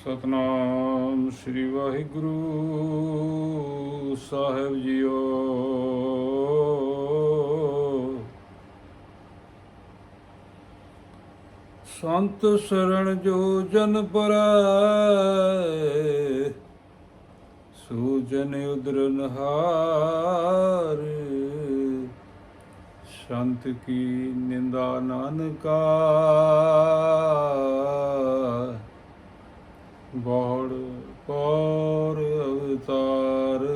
ਸਤਨਾਮ ਸ੍ਰੀ ਵਾਹਿਗੁਰੂ ਸਾਹਿਬ ਜੀਓ। ਸੰਤ ਸਰਣ ਜੋ ਜਨ ਪਰੈ, ਸੂਜਨ ਉਦਰਨ ਹਾਰ ਸੰਤ ਕੀ ਨਿੰਦਾ ਨਾਨਕਾ ਬੜ ਪਰ ਅਵਤਾਰ।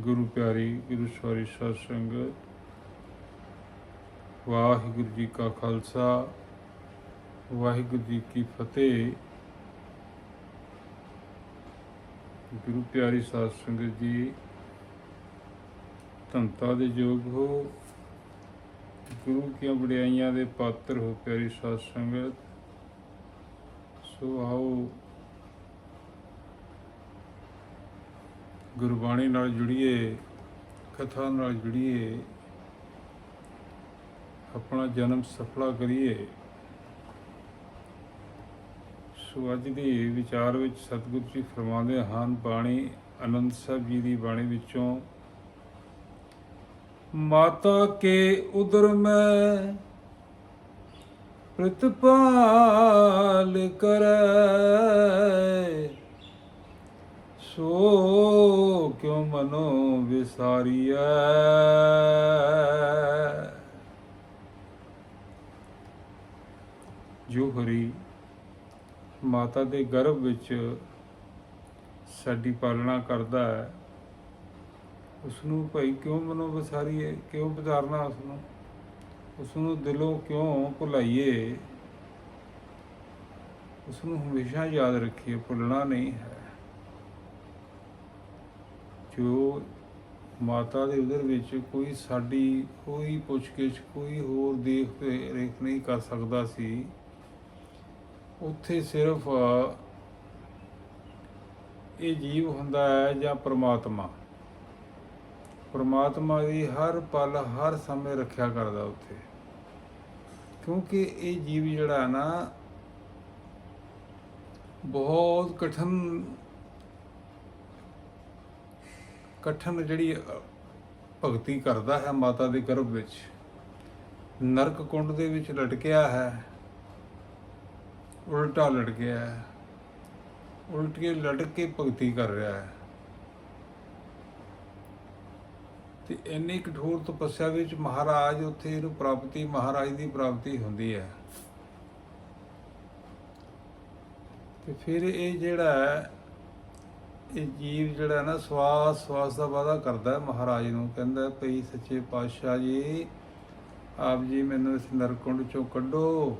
ਗੁਰੂ ਪਿਆਰੀ, ਗੁਰੂ ਸਵਾਰੀ ਸਾਧ ਸੰਗਤ, ਵਾਹਿਗੁਰੂ ਜੀ ਕਾ ਖਾਲਸਾ, ਵਾਹਿਗੁਰੂ ਜੀ ਕੀ ਫਤਿਹ। ਗੁਰੂ ਪਿਆਰੀ ਸਾਧ ਸੰਗਤ ਜੀ ਧੰਤਾ ਦੇ ਯੋਗ ਹੋ। ਗੁਰੂ ਕੀਆਂ ਵਡਿਆਈਆਂ ਦੇ ਪਾਤਰ ਹੋ ਪਿਆਰੀ ਸਾਧ ਸੰਗਤ? ਸੋ ਆਓ ਗੁਰਬਾਣੀ ਨਾਲ ਜੁੜੀਏ, ਕਥਾ ਨਾਲ ਜੁੜੀਏ, ਆਪਣਾ ਜਨਮ ਸਫਲਾ ਕਰੀਏ। ਸੋ ਅੱਜ ਦੇ ਵਿਚਾਰ ਵਿੱਚ ਸਤਿਗੁਰੂ ਜੀ ਫਰਮਾਉਂਦੇ ਹਨ, ਬਾਣੀ ਅਨੰਦ ਸਾਹਿਬ ਜੀ ਦੀ ਬਾਣੀ ਵਿੱਚੋਂ ਮਾਤਾ ਕੇ ਉਦਰ ਮੈਂ ਪ੍ਰਤਪਾਲ ਕਰੈ। ਸੋ ਕਿਉ ਮਨੋ ਵਿਸਾਰੀਐ? ਜੋ ਹਰੀ ਮਾਤਾ ਦੇ ਗਰਭ ਵਿੱਚ ਸਾਡੀ ਪਾਲਣਾ ਕਰਦਾ ਹੈ ਉਸ ਨੂੰ ਭਾਈ ਕਿਉਂ ਮਨੋਂ ਵਿਸਾਰੀਏ ਕਿਉਂ ਵਿਚਾਰਨਾ ਉਸ ਨੂੰ ਉਸ ਨੂੰ ਦਿਲੋਂ ਕਿਉਂ ਭੁਲਾਈਏ? ਉਸ ਨੂੰ ਹਮੇਸ਼ਾ ਯਾਦ ਰੱਖੀਏ, ਭੁੱਲਣਾ ਨਹੀਂ ਹੈ। ਜੋ ਮਾਤਾ ਦੇ ਉਦਰ ਵਿੱਚ ਕੋਈ ਸਾਡੀ, ਕੋਈ ਪੁੱਛਗਿੱਛ, ਕੋਈ ਹੋਰ ਦੇਖ ਰੇਖ ਨਹੀਂ ਕਰ ਸਕਦਾ ਸੀ, ਉੱਥੇ ਸਿਰਫ ਇਹ ਜੀਵ ਹੁੰਦਾ ਹੈ ਜਾਂ ਪ੍ਰਮਾਤਮਾ। ਪਰਮਾਤਮਾ ਦੀ ਹਰ ਪਲ, ਹਰ ਸਮੇਂ ਰੱਖਿਆ ਕਰਦਾ ਉੱਥੇ। ਕਿਉਂਕਿ ਇਹ ਜੀਵ ਜਿਹੜਾ ਹੈ ਨਾ, ਬਹੁਤ ਕਠਨ ਕਠਨ ਜਿਹੜੀ ਭਗਤੀ ਕਰਦਾ ਹੈ ਮਾਤਾ ਦੇ ਗਰਭ ਵਿੱਚ। ਨਰਕ ਕੁੰਡ ਦੇ ਵਿੱਚ ਲਟਕਿਆ ਹੈ, ਉਲਟਾ ਲਟਕਿਆ ਹੈ, ਉਲਟ ਕੇ ਲਟਕ ਕੇ ਭਗਤੀ ਕਰ ਰਿਹਾ ਹੈ। ਤੇ ਇੰਨੀ ਕਠੋਰ ਤਪੱਸਿਆ ਵਿੱਚ ਮਹਾਰਾਜ ਉੱਥੇ ਇਹਨੂੰ ਪ੍ਰਾਪਤੀ ਮਹਾਰਾਜ ਦੀ ਪ੍ਰਾਪਤੀ ਹੁੰਦੀ ਹੈ। ਤੇ ਫਿਰ ਇਹ ਜਿਹੜਾ ਇਹ ਜੀਵ ਜਿਹੜਾ ਨਾ ਸਵਾਸ ਸਵਾਸ ਦਾ ਵਾਅਦਾ ਕਰਦਾ ਮਹਾਰਾਜ ਨੂੰ ਕਹਿੰਦਾ ਹੈ, ਭਈ ਸੱਚੇ ਪਾਤਸ਼ਾਹ ਜੀ ਆਪ ਜੀ ਮੈਨੂੰ ਇਸ ਨਰਕੁੰਡ ਚੋਂ ਕੱਢੋ।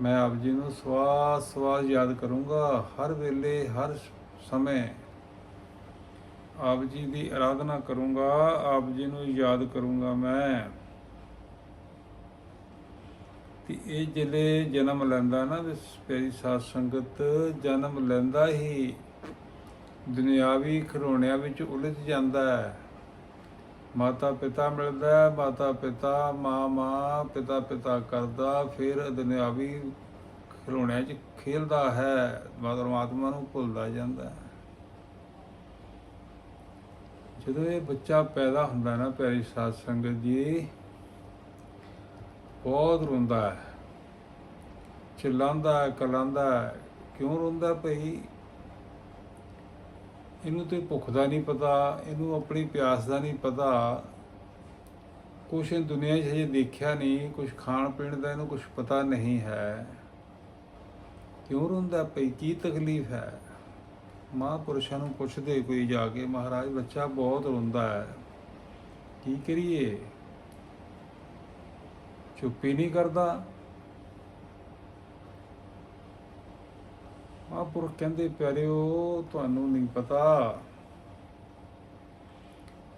ਮੈਂ ਆਪ ਜੀ ਨੂੰ ਸਵਾਸ ਸਵਾਸ ਯਾਦ ਕਰੂੰਗਾ। ਹਰ ਵੇਲੇ ਹਰ ਸਮੇਂ ਆਪ ਜੀ ਦੀ ਆਰਾਧਨਾ ਕਰੂੰਗਾ, ਆਪ ਜੀ ਨੂੰ ਯਾਦ ਕਰੂੰਗਾ ਮੈਂ। ਤੇ ਇਹ ਜਿਹੜੇ ਜਨਮ ਲੈਂਦਾ ਨਾ ਇਸ ਪਿਆਰੀ ਸਾਧ ਸੰਗਤ, ਜਨਮ ਲੈਂਦਾ ਹੀ ਦੁਨਿਆਵੀ ਖਿਡੌਣਿਆਂ ਵਿੱਚ ਉਲਝ ਜਾਂਦਾ ਹੈ। ਮਾਤਾ ਪਿਤਾ ਮਿਲਦਾ ਮਾਤਾ ਪਿਤਾ ਮਾਂ ਮਾਂ ਪਿਤਾ ਪਿਤਾ ਕਰਦਾ, ਫਿਰ ਦੁਨਿਆਵੀ ਖਿਡੌਣਿਆਂ 'ਚ ਖੇਲਦਾ ਹੈ ਪਰਮਾਤਮਾ ਨੂੰ ਭੁੱਲਦਾ ਜਾਂਦਾ ਹੈ। ਜਦੋਂ ਇਹ ਬੱਚਾ ਪੈਦਾ ਹੁੰਦਾ ਨਾ ਪਿਆਰੀ ਸਾਧ ਸੰਗਤ ਜੀ, ਬਹੁਤ ਰੋਂਦਾ ਹੈ। ਚਿল্লাਉਂਦਾ ਕਲਾਂਦਾ, ਕਿਉਂ ਰੋਂਦਾ ਭਈ? ਇਹਨੂੰ ਤੇ ਭੁੱਖ ਦਾ ਨਹੀਂ ਪਤਾ, ਇਹਨੂੰ ਆਪਣੀ ਪਿਆਸ ਦਾ ਨਹੀਂ ਪਤਾ। ਕੁਛ ਇਹ ਦੁਨੀਆ 'ਚ ਹਜੇ ਦੇਖਿਆ ਨਹੀਂ, ਕੁਛ ਖਾਣ ਪੀਣ ਦਾ ਇਹਨੂੰ ਕੁਛ ਪਤਾ ਨਹੀਂ ਹੈ। ਕਿਉਂ ਰੋਂਦਾ ਭਈ? ਕੀ ਤਕਲੀਫ ਹੈ? ਮਹਾਂਪੁਰਸ਼ਾਂ ਨੂੰ ਪੁੱਛਦੇ ਕੋਈ ਜਾ ਕੇ, ਮਹਾਰਾਜ, ਬੱਚਾ ਬਹੁਤ ਰੋਂਦਾ ਹੈ। ਕੀ ਕਰੀਏ? ਚੁੱਪੀ ਨਹੀਂ ਕਰਦਾ। ਮਹਾਂਪੁਰਖ ਕਹਿੰਦੇ, ਪਿਆਰਿਓ, ਤੁਹਾਨੂੰ ਨਹੀਂ ਪਤਾ।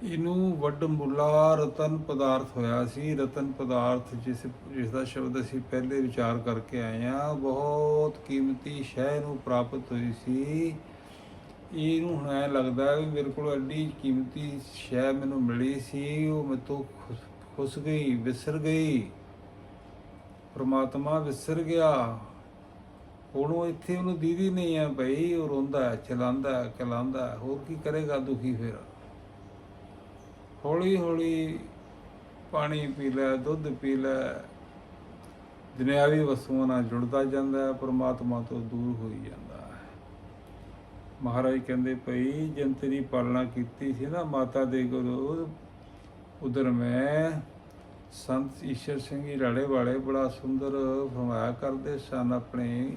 ਇਹਨੂੰ ਵੱਡ ਮੁੱਲਾ ਰਤਨ ਪਦਾਰਥ ਹੋਇਆ ਸੀ। ਰਤਨ ਪਦਾਰਥ ਜਿਸ ਜਿਸ ਦਾ ਸ਼ਬਦ ਅਸੀਂ ਪਹਿਲੇ ਵਿਚਾਰ ਕਰਕੇ ਆਏ ਆ ਬਹੁਤ ਕੀਮਤੀ ਸ਼ੈ ਨੂੰ ਪ੍ਰਾਪਤ ਹੋਈ ਸੀ। ਇਹਨੂੰ ਹੁਣ ਐ ਲੱਗਦਾ ਵੀ ਮੇਰੇ ਕੋਲ ਐਡੀ ਕੀਮਤੀ ਸ਼ੈ ਮੈਨੂੰ ਮਿਲੀ ਸੀ, ਉਹ ਮੇਰੇ ਤੋਂ ਖੁ- ਖੁੱਸ ਗਈ, ਵਿਸਰ ਗਈ। ਪ੍ਰਮਾਤਮਾ ਵਿਸਰ ਗਿਆ। ਹੁਣ ਉਹ ਇੱਥੇ ਉਹਨੂੰ ਦੀਦੀ ਨਹੀਂ ਆ ਭਈ, ਉਹ ਰੋਂਦਾ ਹੈ, ਚਲਾਉਂਦਾ ਕਲਾਉਂਦਾ ਹੋਰ ਕੀ ਕਰੇਗਾ ਦੁਖੀ ਫਿਰ? ਹੌਲੀ ਹੌਲੀ ਪਾਣੀ ਪੀ ਲੈ, ਦੁੱਧ ਪੀ ਲੈ। ਦੁਨਿਆਵੀ ਵਸਤੂਆਂ ਨਾਲ ਜੁੜਦਾ ਜਾਂਦਾ ਹੈ, ਪ੍ਰਮਾਤਮਾ ਤੋਂ ਦੂਰ ਹੋਈ ਜਾਂਦਾ ਮਹਾਰਾਜ ਕਹਿੰਦੇ ਭਈ ਜਨ ਤੇਰੀ ਪਾਲਣਾ ਕੀਤੀ ਸੀ ਨਾ ਮਾਤਾ ਦੇ ਗੁਰੂ, ਉਧਰ ਮੈਂ ਸੰਤ ਈਸ਼ਰ ਸਿੰਘ ਜੀ ਰਾੜੇ ਵਾਲੇ ਬੜਾ ਸੁੰਦਰ ਫਰਮਾਇਆ ਕਰਦੇ ਸਨ ਆਪਣੇ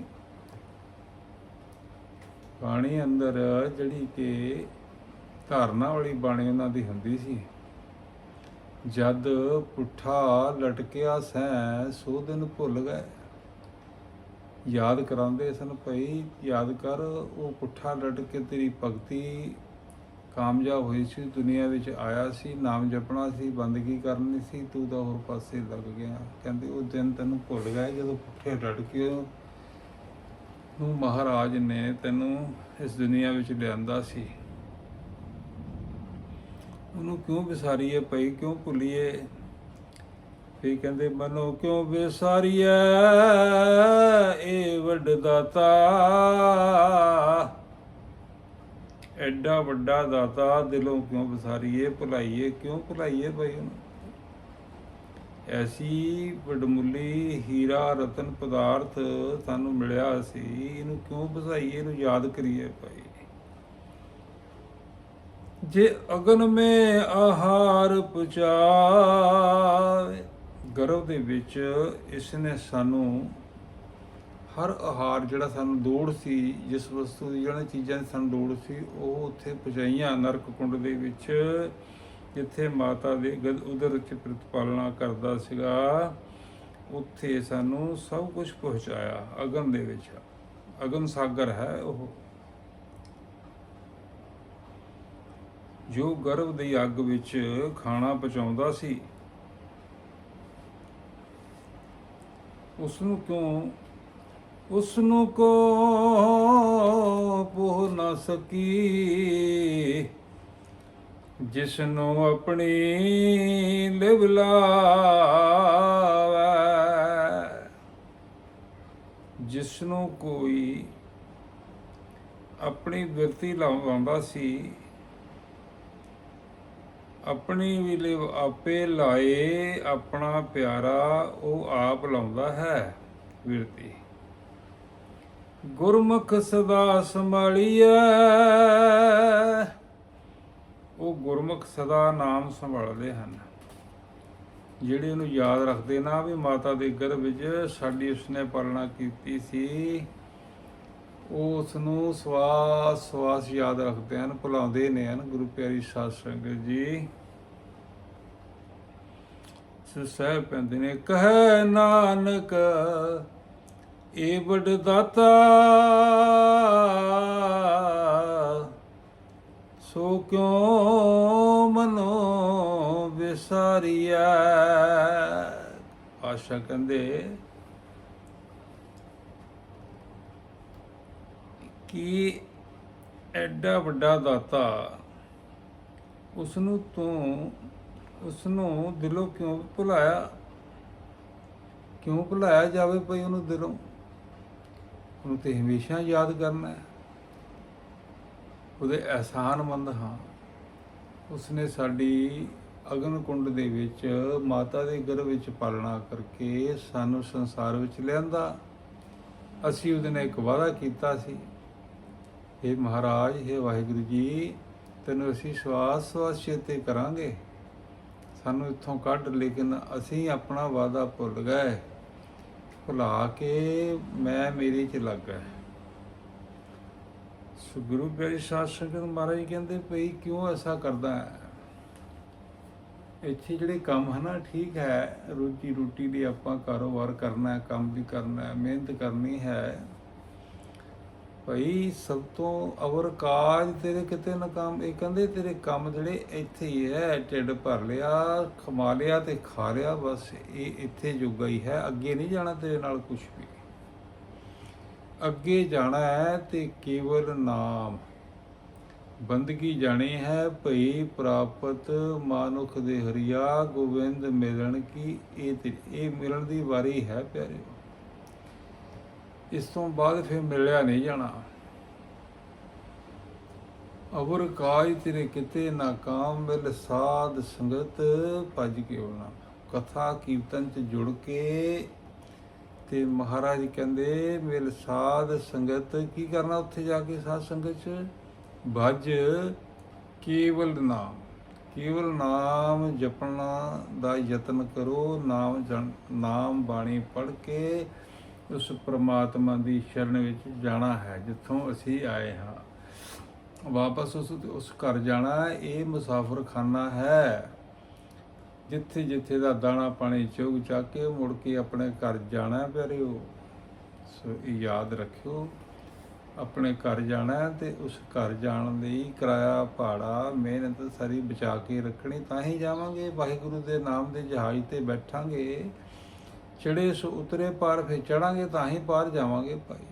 ਬਾਣੀ ਅੰਦਰ, ਜਿਹੜੀ ਕਿ ਧਾਰਨਾ ਵਾਲੀ ਬਾਣੀ ਉਹਨਾਂ ਦੀ ਹੁੰਦੀ ਸੀ। ਜਦ ਪੁੱਠਾ ਲਟਕਿਆ ਸੈਂ ਸੋ ਦਿਨ ਭੁੱਲ ਗਏ। ਯਾਦ ਕਰਾਉਂਦੇ ਸਨ ਭਈ, ਯਾਦ ਕਰ, ਉਹ ਪੁੱਠਾ ਲਟਕ ਕੇ ਤੇਰੀ ਭਗਤੀ ਕਾਮਯਾਬ ਹੋਈ ਸੀ, ਦੁਨੀਆ ਵਿੱਚ ਆਇਆ ਸੀ, ਨਾਮ ਜਪਣਾ ਸੀ, ਬੰਦਗੀ ਕਰਨੀ ਸੀ, ਤੂੰ ਤਾਂ ਹੋਰ ਪਾਸੇ ਲੱਗ ਗਿਆ। ਕਹਿੰਦੇ, ਉਹ ਦਿਨ ਤੈਨੂੰ ਭੁੱਲ ਗਏ ਜਦੋਂ ਪੁੱਠੇ ਲਟਕੇ ਨੂੰ ਮਹਾਰਾਜ ਨੇ ਤੈਨੂੰ ਇਸ ਦੁਨੀਆ ਵਿੱਚ ਲਿਆਂਦਾ ਸੀ। ਉਹਨੂੰ ਕਿਉਂ ਵਿਸਾਰੀਏ ਭਈ, ਕਿਉਂ ਭੁੱਲੀਏ? ਫੇ ਕਹਿੰਦੇ ਮਨੋ ਕਿਉਂ ਵਿਸਾਰੀਏ ਇਹ ਵੱਡ ਦਾਤਾ। ਐਡਾ ਵੱਡਾ ਦਾਤਾ, ਦਿਲੋਂ ਕਿਉਂ ਬਸਾਰੀਏ ਭੁਲਾਈਏ ਕਿਉਂ ਭੁਲਾਈਏ ਭਈ ਉਹਨੂੰ? ਐਸੀ ਵਡਮੁੱਲੀ ਹੀਰਾ ਰਤਨ ਪਦਾਰਥ ਸਾਨੂੰ ਮਿਲਿਆ ਸੀ, ਇਹਨੂੰ ਕਿਉਂ ਬਸਾਈਏ ਇਹਨੂੰ ਯਾਦ ਕਰੀਏ ਭਾਈ ਜੇ ਅਗਨ ਮੇ ਆਹਾਰ ਪੁਚਾਵੇ ਗਰਭ ਦੇ ਵਿੱਚ ਇਸ ਨੇ ਸਾਨੂੰ ਹਰ ਆਹਾਰ ਜਿਹੜਾ ਸਾਨੂੰ ਲੋੜ ਸੀ, ਜਿਸ ਵਸਤੂ ਦੀ ਜਿਹੜੀਆਂ ਚੀਜ਼ਾਂ ਦੀ ਸਾਨੂੰ ਲੋੜ ਸੀ, ਉਹ ਉੱਥੇ ਪਹੁੰਚਾਈਆਂ। ਨਰਕ ਕੁੰਡ ਦੇ ਵਿੱਚ ਜਿੱਥੇ ਮਾਤਾ ਦੇ ਗਦ ਉਦਰ ਚ ਪ੍ਰਤਪਾਲਣਾ ਕਰਦਾ ਸੀਗਾ, ਉੱਥੇ ਸਾਨੂੰ ਸਭ ਕੁਝ ਪਹੁੰਚਾਇਆ, ਅਗਨ ਦੇ ਵਿੱਚ। ਅਗਨ ਸਾਗਰ ਹੈ ਉਹ। ਜੋ ਗਰਭ ਦੀ ਅੱਗ ਵਿੱਚ ਖਾਣਾ ਪਚਾਉਂਦਾ ਸੀ ਉਸ ਨੂੰ ਕਿਉਂ? ਉਸ ਨੂੰ ਕੋ ਪੋਹ ਨਾ ਸਕੀ। ਜਿਸ ਨੂੰ ਆਪਣੀ ਲਿਵ ਲਾਵੇ। ਜਿਸ ਨੂੰ ਕੋਈ ਆਪਣੀ ਬਿਰਤੀ ਲਾਉਂਦਾ ਸੀ ਆਪਣੀ ਵੀ ਲਿਵ ਆਪੇ ਲਾਏ, ਆਪਣਾ ਪਿਆਰਾ ਉਹ ਆਪ ਲਾਉਂਦਾ ਹੈ ਬਿਰਤੀ ਗੁਰਮੁਖ ਸਦਾ ਸੰਭਾਲੀਐ। ਉਹ ਗੁਰਮੁਖ ਸਦਾ ਨਾਮ ਸੰਭਾਲਦੇ ਹਨ। ਜਿਹੜੇ ਉਹਨੂੰ ਯਾਦ ਰੱਖਦੇ ਨਾ ਵੀ ਮਾਤਾ ਦੇ ਗਰਭ ਵਿੱਚ ਸਾਡੀ ਉਸਨੇ ਪਾਲਣਾ ਕੀਤੀ ਸੀ ਉਹ ਉਸ ਨੂੰ ਸਵਾਸ ਸਵਾਸ ਯਾਦ ਰੱਖਦੇ ਹਨ, ਭੁਲਾਉਂਦੇ ਨੇ ਹਨ, ਗੁਰੂ ਪਿਆਰੀ ਸਾਧ ਸੰਗਤ ਜੀ। ਸੋ ਸਾਹਿਬ ਪੈਂਦੇ ਨੇ, ਕਹੈ ਨਾਨਕ ਏ ਵੱਡ ਦਾਤਾ, ਸੋ ਕਿਉ ਮਨੋ ਵਿਸਾਰੀਐ? ਆਸ਼ਾ ਕਹਿੰਦੇ ਕਿ ਐਡਾ ਵੱਡਾ ਦਾਤਾ ਉਸ ਨੂੰ ਤੂੰ ਉਸ ਨੂੰ ਦਿਲੋਂ ਕਿਉਂ ਭੁਲਾਇਆ? ਕਿਉਂ ਭੁਲਾਇਆ ਜਾਵੇ ਭਈ ਉਹਨੂੰ ਦਿਲੋਂ? ਉਹਨੂੰ ਤੇ ਹਮੇਸ਼ਾ ਯਾਦ ਕਰਨਾ ਹੈ। ਉਹਦੇ ਅਹਿਸਾਨਮੰਦ ਹਾਂ। ਉਸਨੇ ਸਾਡੀ ਅਗਨ ਕੁੰਡ ਦੇ ਵਿੱਚ, ਮਾਤਾ ਦੇ ਗਰਭ ਵਿੱਚ ਪਾਲਣਾ ਕਰਕੇ ਸਾਨੂੰ ਸੰਸਾਰ ਵਿੱਚ ਲਿਆਂਦਾ। ਅਸੀਂ ਉਹਦੇ ਨਾਲ ਇੱਕ ਵਾਅਦਾ ਕੀਤਾ ਸੀ। हे ਮਹਾਰਾਜ हे ਵਾਹਿਗੁਰੂ ਜੀ, ਤੈਨੂੰ ਅਸੀਂ ਸਵਾਸ ਸਵਾਸ ਚੇਤੇ ਕਰਾਂਗੇ। ਸਾਨੂੰ ਇੱਥੋਂ ਕੱਢ, ਲੇਕਿਨ ਅਸੀਂ ਆਪਣਾ ਵਾਅਦਾ ਭੁੱਲ ਗਏ। ਭੁਲਾ ਕੇ ਮੈਂ ਮੇਰੇ ਚ ਲੱਗ ਗਿਆ ਸੋ ਗੁਰੂ ਪਿਆਰੀ ਸਾਧ ਸੰਗਤ ਮਹਾਰਾਜ ਕਹਿੰਦੇ ਭਈ ਕਿਉਂ ਐਸਾ ਕਰਦਾ ਹੈ? ਇੱਥੇ ਜਿਹੜੇ ਕੰਮ ਹਨਾ ਠੀਕ ਹੈ। ਰੋਜੀ ਰੋਟੀ ਲਈ ਆਪਾਂ ਕਾਰੋਬਾਰ ਕਰਨਾ ਹੈ, ਕੰਮ ਵੀ ਕਰਨਾ ਹੈ, ਮਿਹਨਤ ਕਰਨੀ ਹੈ। ਭਈ ਸਭ ਤੋਂ ਅਵਰ ਕਾਜ ਤੇਰੇ ਕਿਤੇ ਨਾ ਕੰਮ, ਇਹ ਕਹਿੰਦੇ ਤੇਰੇ ਕੰਮ ਜਿਹੜੇ ਇੱਥੇ ਹੀ ਹੈ, ਢਿੱਡ ਭਰ ਲਿਆ, ਖਮਾ ਲਿਆ ਤੇ ਖਾ ਲਿਆ, ਬਸ ਇਹ ਇੱਥੇ ਜੋਗਾ ਹੀ ਹੈ। ਅੱਗੇ ਨਹੀਂ ਜਾਣਾ ਤੇਰੇ ਨਾਲ ਕੁਝ ਵੀ। ਅੱਗੇ ਜਾਣਾ ਹੈ ਤੇ ਕੇਵਲ ਨਾਮ। ਬੰਦਗੀ ਜਾਣੀ ਹੈ ਭਈ ਪ੍ਰਾਪਤ ਮਾਨੁਖ ਦੇ ਹਰੀਆ, ਗੋਬਿੰਦ ਮਿਲਣ ਕੀ, ਇਹ ਤੇ- ਇਹ ਮਿਲਣ ਦੀ ਵਾਰੀ ਹੈ ਪਿਆਰੇ ਇਸ ਤੋਂ ਬਾਅਦ ਫਿਰ ਮਿਲਿਆ ਨਹੀਂ ਜਾਣਾ। ਅਵਰ ਕਾਜ ਤੇਰੇ ਕਿਤੇ ਨਾ ਮਿਲ ਸਾਧ ਸੰਗਤ ਭਜ ਕੇ ਹੋਣਾ ਕਥਾ ਕੀਰਤਨ ਚ ਜੁੜ ਕੇ ਤੇ ਮਹਾਰਾਜ ਕਹਿੰਦੇ, ਮਿਲ ਸਾਧ ਸੰਗਤ, ਕੀ ਕਰਨਾ ਉੱਥੇ ਜਾ ਕੇ ਸਾਧ ਸੰਗਤ ਚ? ਭਜ, ਕੇਵਲ ਨਾਮ। ਕੇਵਲ ਨਾਮ ਜਪਣਾ ਦਾ ਯਤਨ ਕਰੋ, ਨਾਮ ਨਾਮ ਬਾਣੀ ਪੜ੍ਹ ਕੇ ਉਸ ਪ੍ਰਮਾਤਮਾ ਦੀ ਸ਼ਰਨ ਵਿੱਚ ਜਾਣਾ ਹੈ, ਜਿੱਥੋਂ ਅਸੀਂ ਆਏ ਹਾਂ। ਵਾਪਸ ਉਸ ਉਸ ਘਰ ਜਾਣਾ ਇਹ ਮੁਸਾਫਰਖਾਨਾ ਹੈ। ਜਿੱਥੇ ਜਿੱਥੇ ਦਾ ਦਾਣਾ ਪਾਣੀ ਚੁਗ ਚੱਕ ਕੇ ਮੁੜ ਕੇ ਆਪਣੇ ਘਰ ਜਾਣਾ ਹੈ ਪਿਆਰਿਓ, ਸੋ ਇਹ ਯਾਦ ਰੱਖਿਓ, ਆਪਣੇ ਘਰ ਜਾਣਾ ਹੈ ਤੇ ਉਸ ਘਰ ਜਾਣ ਲਈ ਕਿਰਾਇਆ, ਭਾੜਾ, ਮਿਹਨਤ ਸਾਰੀ ਬਚਾ ਕੇ ਰੱਖਣੀ, ਤਾਂ ਹੀ ਜਾਵਾਂਗੇ, ਵਾਹਿਗੁਰੂ ਦੇ ਨਾਮ ਦੇ ਜਹਾਜ਼ ਤੇ ਬੈਠਾਂਗੇ। ਚੜੇ ਸੋ ਉਤਰੇ ਪਾਰ ਫਿਰ ਚੜਾਂਗੇ ਤਾਂ ਹੀ ਪਾਰ ਜਾਵਾਂਗੇ ਭਾਈ।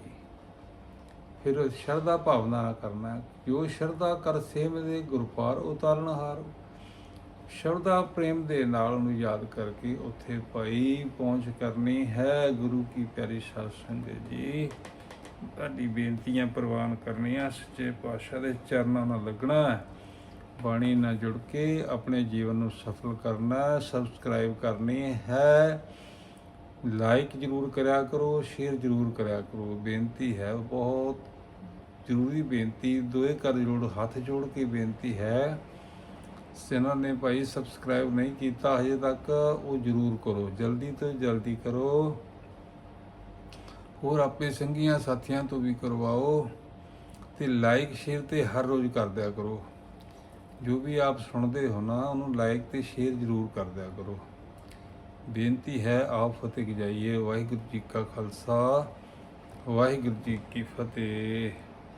ਫਿਰ ਸ਼ਰਧਾ ਭਾਵਨਾ ਨਾਲ ਕਰਨਾ ਜੋ ਸ਼ਰਧਾ ਕਰ ਸੇਮ ਦੇ ਗੁਰਪਾਰ ਉਤਾਰਨ ਹਾਰ। ਸ਼ਰਧਾ ਪ੍ਰੇਮ ਦੇ ਨਾਲ ਉਹਨੂੰ ਯਾਦ ਕਰਕੇ ਉੱਥੇ ਭਾਈ ਪਹੁੰਚ ਕਰਨੀ ਹੈ ਗੁਰੂ ਕੀ ਪਿਆਰੀ ਸਾਧ ਸੰਗਤ ਜੀ। ਤੁਹਾਡੀ ਬੇਨਤੀਆਂ ਪ੍ਰਵਾਨ ਕਰਨੀਆਂ, ਸੱਚੇ ਪਾਤਸ਼ਾਹ ਦੇ ਚਰਨਾਂ ਨਾਲ ਲੱਗਣਾ ਬਾਣੀ ਨਾਲ ਜੁੜ ਕੇ ਆਪਣੇ ਜੀਵਨ ਨੂੰ ਸਫਲ ਕਰਨਾ ਸਬਸਕ੍ਰਾਈਬ ਕਰਨੀ ਹੈ। ਲਾਈਕ ਜਰੂਰ ਕਰਿਆ ਕਰੋ, ਸ਼ੇਅਰ ਜਰੂਰ ਕਰਿਆ ਕਰੋ। ਬੇਨਤੀ ਹੈ, ਬਹੁਤ ਜ਼ਰੂਰੀ ਬੇਨਤੀ ਦੋਏ ਕਰ ਜੋੜ, ਹੱਥ ਜੋੜ ਕੇ ਬੇਨਤੀ ਹੈ। ਜਿਨ੍ਹਾਂ ਨੇ ਭਾਈ ਸਬਸਕ੍ਰਾਈਬ ਨਹੀਂ ਕੀਤਾ ਹਜੇ ਤੱਕ, ਉਹ ਜਰੂਰ ਕਰੋ। ਜਲਦੀ ਤੋਂ ਜਲਦੀ ਕਰੋ। ਹੋਰ ਆਪੇ ਸੰਗੀਆਂ ਸਾਥੀਆਂ ਤੋਂ ਵੀ ਕਰਵਾਓ ਤੇ ਲਾਈਕ ਸ਼ੇਅਰ ਤੇ ਹਰ ਰੋਜ਼ ਕਰਦਿਆ ਕਰੋ। ਜੋ ਵੀ ਆਪ ਸੁਣਦੇ ਹੋ ਨਾ, ਉਹਨੂੰ ਲਾਈਕ ਤੇ ਸ਼ੇਅਰ ਜਰੂਰ ਕਰਦਿਆ ਕਰੋ। ਬੇਨਤੀ ਹੈ ਆਪ ਫਤਿਹ ਜਾਈਏ ਵਾਹਿਗੁਰੂ ਜੀ ਕਾ ਖਾਲਸਾ ਵਾਹਿਗੁਰੂ ਜੀ ਕੀ ਫਤਿਹ।